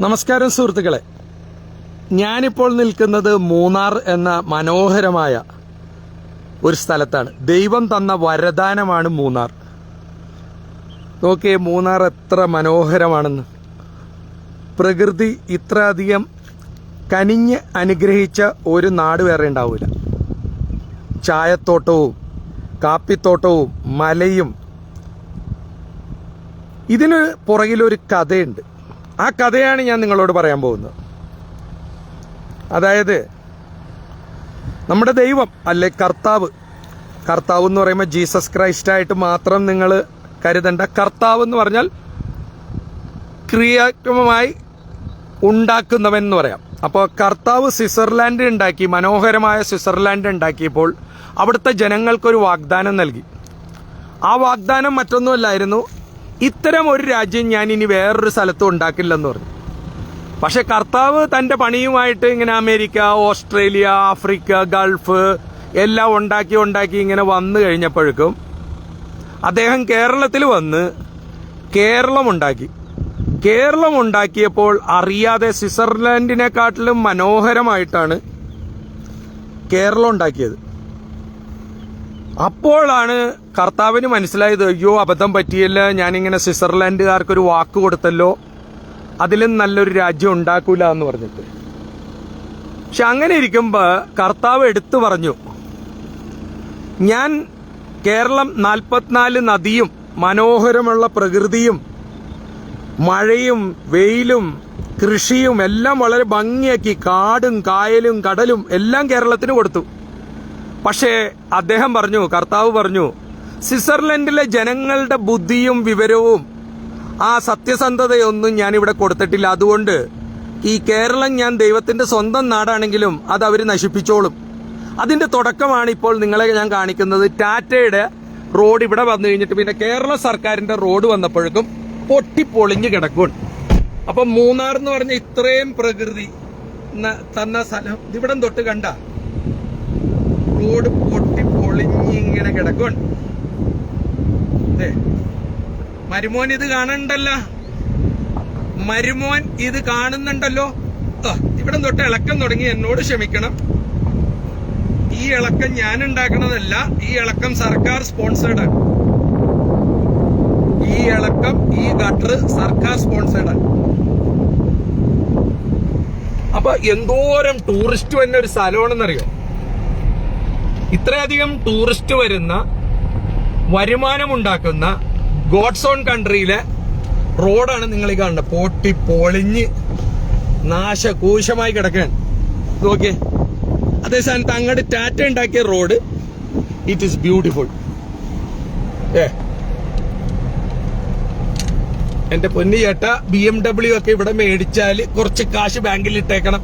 നമസ്കാരം സുഹൃത്തുക്കളെ. ഞാനിപ്പോൾ നിൽക്കുന്നത് മൂന്നാർ എന്ന മനോഹരമായ ഒരു സ്ഥലത്താണ്. ദൈവം തന്ന വരദാനമാണ് മൂന്നാർ. നോക്കിയേ മൂന്നാർ എത്ര മനോഹരമാണെന്ന്. പ്രകൃതി ഇത്രയധികം കനിഞ്ഞ് അനുഗ്രഹിച്ച ഒരു നാട് വേറെ ഉണ്ടാവില്ല. ചായത്തോട്ടവും കാപ്പിത്തോട്ടവും മലയും. ഇതിന് പുറകിലൊരു കഥയുണ്ട്. ആ കഥയാണ് ഞാൻ നിങ്ങളോട് പറയാൻ പോകുന്നത്. അതായത് നമ്മുടെ ദൈവം അല്ലെ കർത്താവ് കർത്താവ് എന്ന് പറയുമ്പോൾ ജീസസ് ക്രൈസ്റ്റ് ആയിട്ട് മാത്രം നിങ്ങൾ കരുതണ്ട. കർത്താവ് എന്ന് പറഞ്ഞാൽ ക്രിയാത്മകമായി ഉണ്ടാക്കുന്നവൻ എന്ന് പറയാം. അപ്പോൾ കർത്താവ് സ്വിറ്റ്സർലാൻഡ് ഉണ്ടാക്കി മനോഹരമായ സ്വിറ്റ്സർലാൻഡ് ഉണ്ടാക്കിയപ്പോൾ അവിടുത്തെ ജനങ്ങൾക്കൊരു വാഗ്ദാനം നൽകി. ആ വാഗ്ദാനം മറ്റൊന്നുമല്ലായിരുന്നു ഇത്തരം ഒരു രാജ്യം ഞാൻ ഇനി വേറൊരു സ്ഥലത്തും ഉണ്ടാക്കില്ലെന്ന് പറഞ്ഞു. പക്ഷെ കർത്താവ് തന്റെ പണിയുമായിട്ട് ഇങ്ങനെ അമേരിക്ക ഓസ്ട്രേലിയ ആഫ്രിക്ക ഗൾഫ് എല്ലാം ഉണ്ടാക്കി ഉണ്ടാക്കി ഇങ്ങനെ വന്നു കഴിഞ്ഞപ്പോഴേക്കും അദ്ദേഹം കേരളത്തിൽ വന്ന് കേരളം ഉണ്ടാക്കി. കേരളം ഉണ്ടാക്കിയപ്പോൾ അറിയാതെ സ്വിറ്റ്സർലാൻഡിനെക്കാട്ടിലും മനോഹരമായിട്ടാണ് കേരളം ഉണ്ടാക്കിയത്. അപ്പോഴാണ് കർത്താവിന് മനസ്സിലായത് അയ്യോ അബദ്ധം പറ്റിയല്ല ഞാനിങ്ങനെ സ്വിറ്റ്സർലാൻഡുകാർക്കൊരു വാക്ക് കൊടുത്തല്ലോ അതിലും നല്ലൊരു രാജ്യം ഉണ്ടാക്കൂല എന്ന് പറഞ്ഞിട്ട്. പക്ഷെ അങ്ങനെ ഇരിക്കുമ്പോ കർത്താവ് എടുത്തു പറഞ്ഞു ഞാൻ കേരളം നാൽപ്പത്തിനാല് നദിയും മനോഹരമുള്ള പ്രകൃതിയും മഴയും വെയിലും കൃഷിയും എല്ലാം വളരെ ഭംഗിയാക്കി കാടും കായലും കടലും എല്ലാം കേരളത്തിന് കൊടുത്തു. പക്ഷേ അദ്ദേഹം പറഞ്ഞു കർത്താവ് പറഞ്ഞു സ്വിറ്റ്സർലൻഡിലെ ജനങ്ങളുടെ ബുദ്ധിയും വിവരവും ആ സത്യസന്ധതയൊന്നും ഞാൻ ഇവിടെ കൊടുത്തിട്ടില്ല. അതുകൊണ്ട് ഈ കേരളം ഞാൻ ദൈവത്തിന്റെ സ്വന്തം നാടാണെങ്കിലും അത് അവർ നശിപ്പിച്ചോളും. അതിന്റെ തുടക്കമാണ് ഇപ്പോൾ നിങ്ങളെ ഞാൻ കാണിക്കുന്നത്. ടാറ്റയുടെ റോഡ് ഇവിടെ വന്നു കഴിഞ്ഞിട്ട് പിന്നെ കേരള സർക്കാരിന്റെ റോഡ് വന്നപ്പോഴേക്കും പൊട്ടിപ്പൊളിഞ്ഞു കിടക്കും അപ്പൊ മൂന്നാർ എന്ന് പറഞ്ഞ ഇത്രയും പ്രകൃതി തന്ന സ്ഥലം ഇവിടം തൊട്ട് കണ്ട റോഡ് പൊട്ടി പൊളിഞ്ഞിങ്ങനെ കിടക്കുണ്ട് മരുമോൻ ഇത് കാണണ്ടല്ല. മരുമോൻ ഇത് കാണുന്നുണ്ടല്ലോ. ഇവിടം തൊട്ട് ഇളക്കം തുടങ്ങി എന്നോട് ക്ഷമിക്കണം. ഈ ഇളക്കം ഞാൻ ഉണ്ടാക്കണതല്ല ഈ ഇളക്കം സർക്കാർ സ്പോൺസേഡ് ആണ്. ഈ ഇളക്കം ഈ ഗട്ടർ സർക്കാർ സ്പോൺസേഡ് ആണ്. അപ്പൊ എന്തോരം ടൂറിസ്റ്റ് വന്ന ഒരു സ്ഥലമാണെന്നറിയോ? ഇത്രയധികം ടൂറിസ്റ്റ് വരുന്ന വരുമാനമുണ്ടാക്കുന്ന ഗോഡ്സ് ഓൺ കൺട്രിയിലെ റോഡാണ് നിങ്ങൾ ഈ കാണുന്നത്. പൊട്ടി പൊളിഞ്ഞ് നാശകൂശമായി കിടക്കാൻ നോക്കിയേ. അതേ സ്ഥാനത്ത് അങ്ങോട്ട് ടാറ്റ ഉണ്ടാക്കിയ റോഡ് ഇറ്റ് ഈസ് ബ്യൂട്ടിഫുൾ ഏ. എന്റെ പൊന്നി ചേട്ട ബി എം ഡബ്ല്യു ഒക്കെ ഇവിടെ മേടിച്ചാൽ കുറച്ച് കാശ് ബാങ്കിൽ ഇട്ടേക്കണം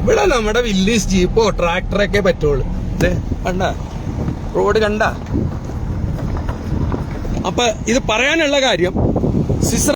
ഇവിടെ നമ്മുടെ വില്ലേജ് ജീപ്പോ ട്രാക്ടറൊക്കെ പറ്റുള്ളൂ. കണ്ട? റോഡ് കണ്ട? അപ്പൊ ഇത് പറയാനുള്ള കാര്യം സ്വിസ്